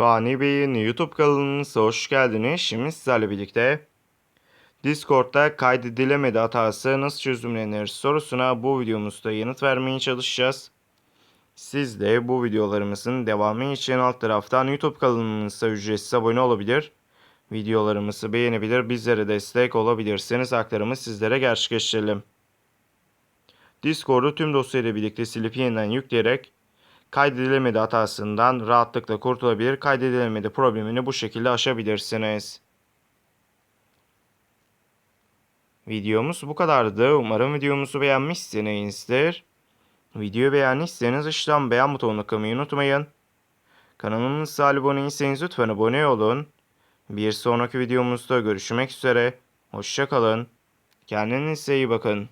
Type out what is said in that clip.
Fani Bey'in YouTube kanalımıza hoş geldiniz. Şimdi sizlerle birlikte Discord'da kaydedilemedi hatası nasıl çözümlenir sorusuna bu videomuzda yanıt vermeye çalışacağız. Siz de bu videolarımızın devamı için alt taraftan YouTube kanalımıza ücretsiz abone olabilir. Videolarımızı beğenebilir, bizlere destek olabilirseniz aktarımı sizlere gerçekleştirelim. Discord'u tüm dosyayla birlikte silip yeniden yükleyerek kaydedilemedi hatasından rahatlıkla kurtulabilir. Kaydedilemedi problemini bu şekilde aşabilirsiniz. Videomuz bu kadardı. Umarım videomuzu beğenmişsinizdir. Videoyu beğendiyseniz aşağıdan beğen butonuna tıklamayı unutmayın. Kanalımıza abone değilseniz lütfen abone olun. Bir sonraki videomuzda görüşmek üzere. Hoşçakalın. Kendinize iyi bakın.